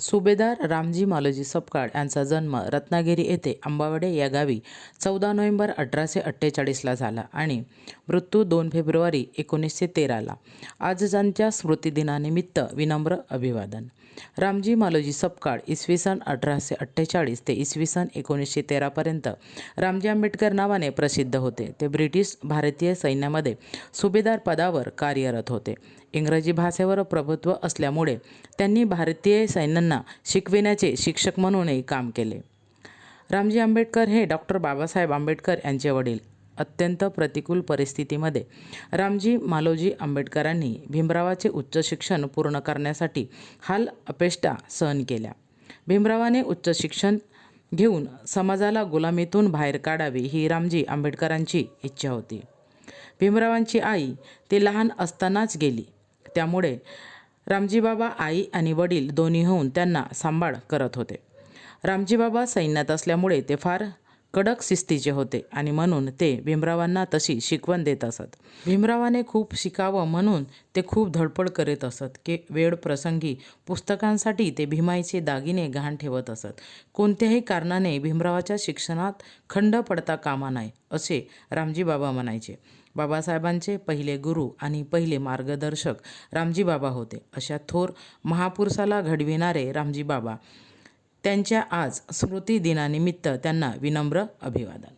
सुभेदार रामजी मालोजी सपकाळ यांचा जन्म रत्नागिरी येथे आंबावडे या गावी चौदा नोव्हेंबर अठराशे अठ्ठेचाळीसला झाला आणि मृत्यू दोन फेब्रुवारी एकोणीसशे तेराला. आज स्मृतिदिनानिमित्त विनम्र अभिवादन. रामजी मालोजी सपकाळ इसवी सन अठराशे अठ्ठेचाळीस ते इसवी सन एकोणीसशे तेरापर्यंत रामजी आंबेडकर नावाने प्रसिद्ध होते. ते ब्रिटिश भारतीय सैन्यामध्ये सुभेदार पदावर कार्यरत होते. इंग्रजी भाषेवर प्रभुत्व असल्यामुळे त्यांनी भारतीय त्यांना शिकविण्याचे शिक्षक म्हणूनही काम केले. रामजी आंबेडकर हे डॉक्टर बाबासाहेब आंबेडकर यांचे वडील. अत्यंत प्रतिकूल परिस्थितीमध्ये रामजी मालोजी आंबेडकरांनी भीमरावाचे उच्च शिक्षण पूर्ण करण्यासाठी हाल अपेष्टा सहन केल्या. भीमरावाने उच्च शिक्षण घेऊन समाजाला गुलामीतून बाहेर काढावी ही रामजी आंबेडकरांची इच्छा होती. भीमरावांची आई ते लहान असतानाच गेली. त्यामुळे रामजीबाबा आई आणि वडील दोन्ही होऊन त्यांना सांभाळ करत होते. रामजीबाबा सैन्यात असल्यामुळे ते फार कडक शिस्तीचे होते आणि म्हणून ते भीमरावांना तशी शिकवण देत असत. भीमरावाने खूप शिकावं म्हणून ते खूप धडपड करीत असत. की वेळ प्रसंगी पुस्तकांसाठी ते भीमाईचे दागिने घाण ठेवत असत. कोणत्याही कारणाने भीमरावाच्या शिक्षणात खंड पडता कामा नये असे रामजी बाबा म्हणायचे. बाबासाहेबांचे पहिले गुरु आणि पहिले मार्गदर्शक रामजी बाबा होते. अशा थोर महापुरुषाला घडविणारे रामजी बाबा त्यांच्या आज स्मृतिदिनानिमित्त त्यांना विनम्र अभिवादन.